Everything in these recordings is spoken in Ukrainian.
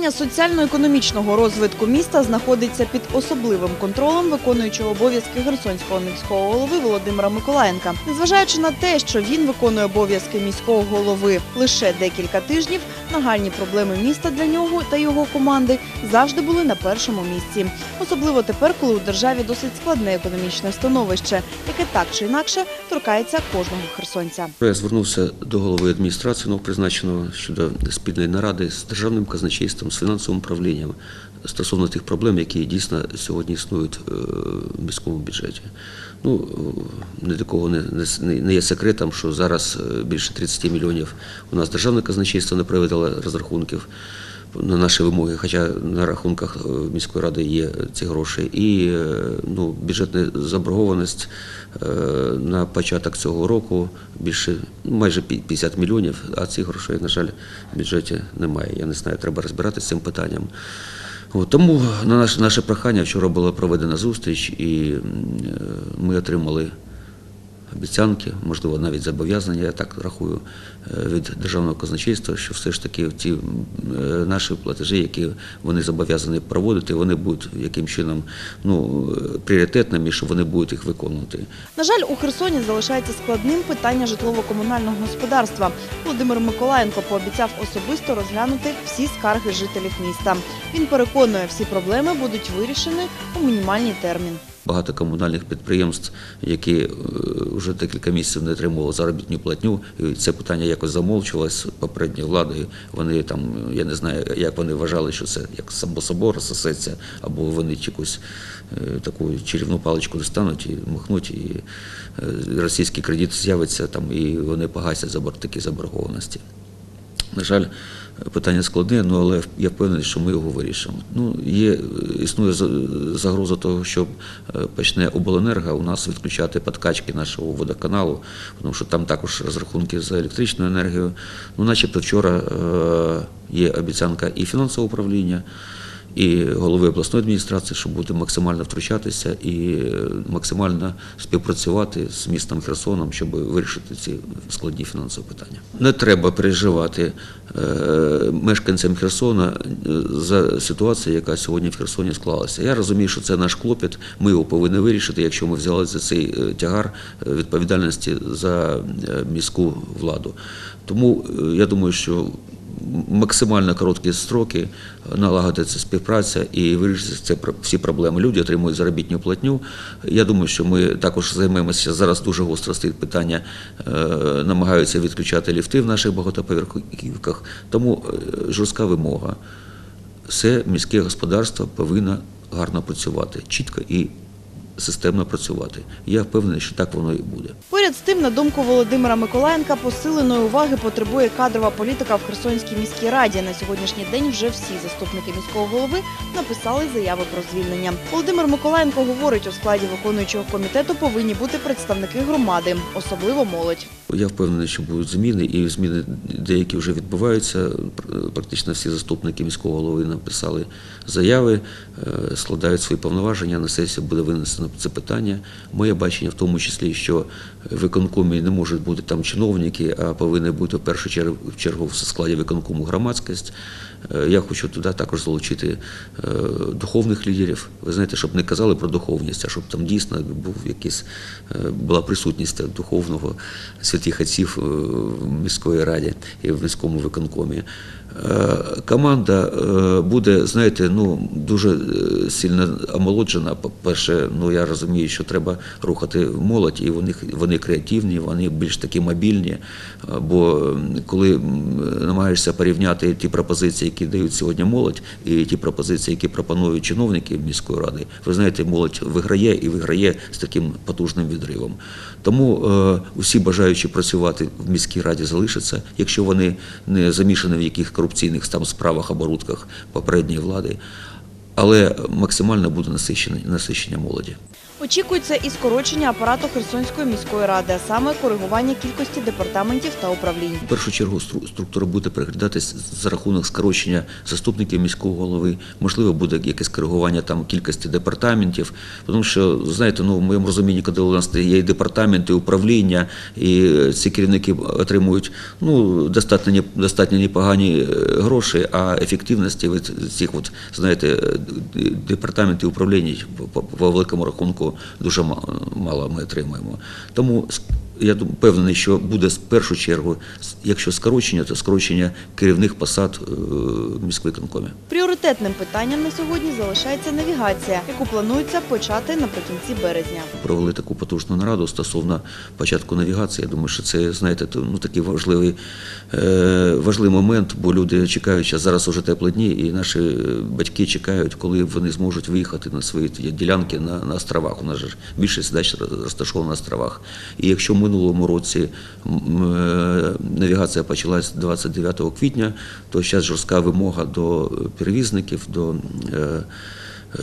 Питання соціально-економічного розвитку міста знаходиться під особливим контролем виконуючого обов'язки Херсонського міського голови Володимира Миколаєнка. Незважаючи на те, що він виконує обов'язки міського голови лише декілька тижнів, нагальні проблеми міста для нього та його команди завжди були на першому місці. Особливо тепер, коли у державі досить складне економічне становище, яке так чи інакше торкається кожного херсонця. Я звернувся до голови адміністрації новопризначеного щодо спільної наради з державним казначейством, з фінансовим управлінням стосовно тих проблем, які дійсно сьогодні існують е, в міському бюджеті. Ну, не ні для не, не, не є секретом, що зараз е, більше 30 мільйонів у нас державне казначейство не проведало розрахунків на наші вимоги, хоча на рахунках е, міської ради є ці гроші, і е, ну, бюджетна заборгованість е, на початок цього року більше ну, майже 50 мільйонів, а цих грошей, на жаль, в бюджеті немає. Я не знаю, треба розбиратися з цим питанням. От, тому на наше, наше прохання вчора була проведена зустріч, і ми отримали обіцянки, можливо, навіть зобов'язання, я так рахую, е, від державного казначейства, що все ж таки ті е, наші платежі, які вони зобов'язані проводити, вони будуть яким чином ну, е, пріоритетними, що вони будуть їх виконувати. На жаль, у Херсоні залишається складним питання житлово-комунального господарства. Володимир Миколаєнко пообіцяв особисто розглянути всі скарги жителів міста. Він переконує, всі проблеми будуть вирішені у мінімальний термін. Багато комунальних підприємств, які е, вже декілька місяців не отримували заробітну платню, і це питання якось замовчувалось попередньою владою. Вони там, я не знаю, як вони вважали, що це як само собою розсосеться, або вони якусь е, таку чарівну паличку достануть і махнуть, і е, російський кредит з'явиться там, і вони погасять забор такі заборгованості. На жаль, питання складне, ну, але я впевнений, що ми його вирішимо. Ну, є, існує за- загроза того, що е, почне обленерго у нас відключати подкачки нашого водоканалу, тому що там також розрахунки за електричну енергію. Ну, начебто вчора е, є обіцянка і фінансового управління, і голови обласної адміністрації, що буде максимально втручатися і е, максимально співпрацювати з містом Херсоном, щоб вирішити ці складні фінансові питання. Не треба переживати е, мешканцям Херсона е, за ситуацію, яка сьогодні в Херсоні склалася. Я розумію, що це наш клопіт. Ми його повинні вирішити, якщо ми взяли за цей тягар відповідальності за міську владу. Тому я думаю, що максимально короткі строки налагодиться співпраця і вирішиться це всі проблеми. Люди отримують заробітну платню. Я думаю, що ми також займемося зараз дуже гостро стоїть питання, е, намагаються відключати ліфти в наших багатоповерхівках. Тому е, жорстка вимога. Все міське господарство повинно гарно працювати, чітко і системно працювати. Я впевнений, що так воно і буде. Поряд з тим, на думку Володимира Миколаєнка, посиленої уваги потребує кадрова політика в Херсонській міській раді. На сьогоднішній день вже всі заступники міського голови написали заяви про звільнення. Володимир Миколаєнко говорить, у складі виконуючого комітету повинні бути представники громади, особливо молодь. Я впевнений, що будуть зміни, і зміни деякі вже відбуваються. Практично всі заступники міського голови написали заяви, е, складають свої повноваження. На сесію буде винесено це питання. Моє бачення, в тому числі, що виконкомі не можуть бути там чиновники, а повинна бути в першу чергу чергу в складі виконкому громадськість. Е, я хочу туди також залучити е, духовних лідерів. Ви знаєте, щоб не казали про духовність, а щоб там дійсно був якийсь була присутність духовного світу. 12 хатців е, в міської раді і в міському виконкомі. Е, команда е, буде, знаєте, ну дуже сильно омолоджена. По-перше, ну я розумію, що треба рухати молодь, і вони вони креативні, вони більш такі мобільні. Бо коли намагаєшся порівняти ті пропозиції, які дають сьогодні молодь, і ті пропозиції, які пропонують чиновники міської ради, ви знаєте, молодь виграє і виграє з таким потужним відривом. Тому е, усі бажаючі працювати в міській раді залишаться, якщо вони не замішані в яких корупційних там справах, оборудках попередньої влади, але максимально буде насичення, молоді. Очікується і скорочення апарату Херсонської міської ради, а саме коригування кількості департаментів та управлінь. В першу чергу структура буде переглядатись за рахунок скорочення заступників міського голови. Можливо, буде якесь коригування там кількості департаментів. Тому що, знаєте, ну в моєму розумінні, коли у нас є і департаменти, і управління, і е, ці керівники отримують ну достатньо достатньо непогані е, гроші, а ефективності від цих от знаєте департаментів управління по великому рахунку дуже ма- мало ми отримуємо. Тому я впевнений, що буде в першу чергу, якщо скорочення, то скорочення керівних посад е, міськвиконкомі. Пріоритетним питанням на сьогодні залишається навігація, яку планується почати наприкінці березня. Провели таку потужну нараду стосовно початку навігації. Я думаю, що це знаєте, ну такий важливий, е, важливий момент, бо люди чекають, що зараз уже теплі дні, і наші е, батьки чекають, коли вони зможуть виїхати на свої ділянки на, на островах. У нас же ж більшість дач розташована на островах. І якщо в минулому році е, навігація почалась 29 квітня, то зараз жорстка вимога до перевізників, до е,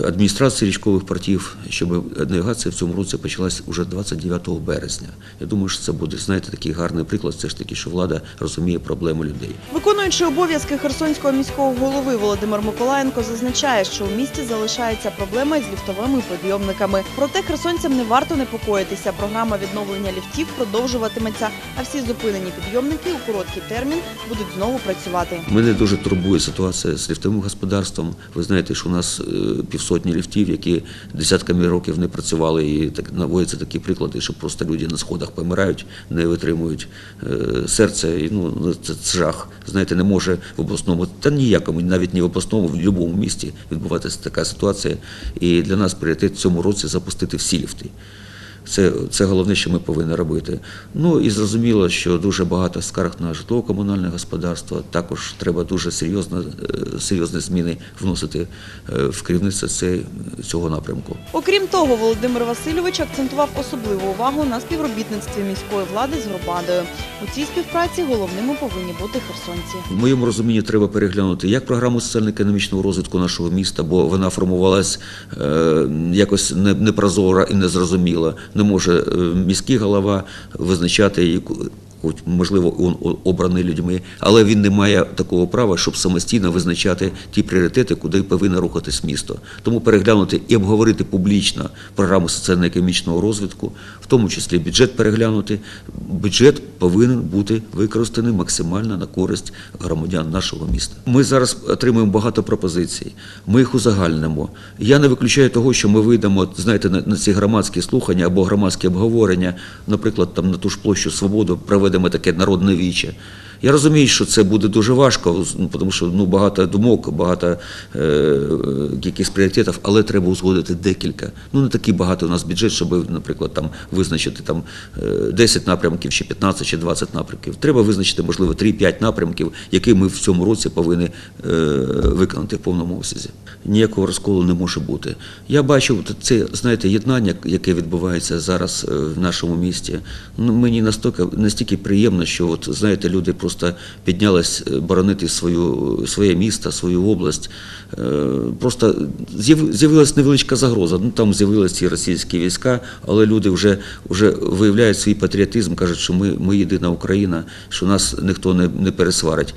адміністрації річкових портів, щоб навігація в цьому році почалась уже 29 березня. Я думаю, що це буде, знаєте, такий гарний приклад, все ж таки, що влада розуміє проблеми людей. Виконуючий обов'язки Херсонського міського голови Володимир Миколаєнко зазначає, що у місті залишається проблема із ліфтовими підйомниками. Проте херсонцям не варто непокоїтися. Програма відновлення ліфтів продовжуватиметься, а всі зупинені підйомники у короткий термін будуть знову працювати. Мене дуже турбує ситуація з ліфтовим господарством. Ви знаєте, що у нас е, півсотні ліфтів, які десятками років не працювали, і так наводяться такі приклади, що просто люди на сходах помирають, не витримують е, серце. І, ну це, це жах. Знаєте, не може в обласному та ніякому, навіть не в обласному, в будь-якому місті відбуватися така ситуація. І для нас пріоритет в цьому році запустити всі ліфти. Це, це головне, що ми повинні робити. Ну і зрозуміло, що дуже багато скарг на житлово-комунальне господарство. Також треба дуже серйозно, е, серйозні зміни вносити е, в керівництво цього напрямку. Окрім того, Володимир Васильович акцентував особливу увагу на співробітництві міської влади з громадою. У цій співпраці головними повинні бути херсонці. В моєму розумінні треба переглянути як програму соціально-економічного розвитку нашого міста, бо вона формувалась е, якось не- непрозора і незрозуміла. Не може е, міський голова визначати хоч, можливо, він обраний людьми, але він не має такого права, щоб самостійно визначати ті пріоритети, куди повинно рухатись місто. Тому переглянути і обговорити публічно програму соціально-економічного розвитку, в тому числі бюджет переглянути. Бюджет повинен бути використаний максимально на користь громадян нашого міста. Ми зараз отримуємо багато пропозицій. Ми їх узагальнимо. Я не виключаю того, що ми вийдемо, знаєте, на, ці громадські слухання або громадські обговорення, наприклад, там на ту ж площу Свободу проведемо таке народне віче. Я розумію, що це буде дуже важко, ну, тому що ну, багато думок, багато е, е, якихось пріоритетів, але треба узгодити декілька. Ну, не такий багато у нас бюджет, щоб, наприклад, там, визначити там, е, 10 напрямків, чи 15, чи 20 напрямків. Треба визначити, можливо, 3-5 напрямків, які ми в цьому році повинні е, виконати в повному обсязі. Ніякого розколу не може бути. Я бачу це, знаєте, єднання, яке відбувається зараз е, в нашому місті. Ну, мені настільки, настільки приємно, що от, знаєте, люди просто піднялись піднялась боронити свою, своє місто, свою область. Е, Просто з'яв- з'явилася невеличка загроза. Ну, там з'явилися ці російські війська, але люди вже, вже виявляють свій патріотизм, кажуть, що ми, ми єдина Україна, що нас ніхто не, не пересварить.